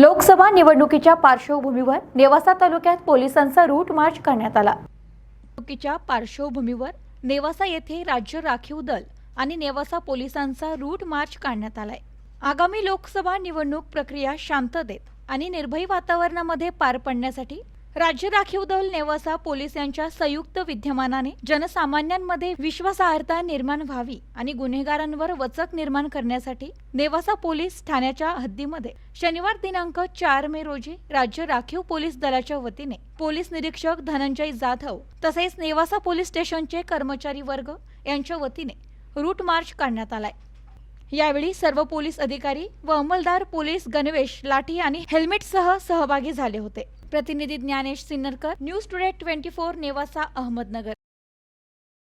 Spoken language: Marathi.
लोकसभा निवडणुकीच्या पार्श्वभूमीवर नेवासा तालुक्यात पोलिसांचा रूट मार्च करण्यात आला. निवडणुकीच्या पार्श्वभूमीवर नेवासा येथे राज्य राखीव दल आणि नेवासा पोलिसांचा रूट मार्च काढण्यात आलाय. आगामी लोकसभा निवडणूक प्रक्रिया शांततेत आणि निर्भय वातावरणामध्ये पार पडण्यासाठी राज्य राखीव दल नेवासा पोलीस यांच्या संयुक्त विद्यमानाने जनसामान्यांमध्ये विश्वासार्हता निर्माण व्हावी आणि गुन्हेगारांवर वचक निर्माण करण्यासाठी नेवासा पोलीस ठाण्याच्या हद्दीमध्ये शनिवार दिनांक चार मे रोजी राज्य राखीव पोलीस दलाच्या वतीने पोलीस निरीक्षक धनंजय जाधव तसेच नेवासा पोलीस स्टेशनचे कर्मचारी वर्ग यांच्या वतीने रूट मार्च काढण्यात आलाय. यावेळी सर्व पोलीस अधिकारी व अंमलदार पोलीस गणवेश लाठी आणि हेल्मेटसह सहभागी झाले होते. प्रतिनिधी Dnyanesh Sinnarkar news today twenty four Nevasa Ahmednagar.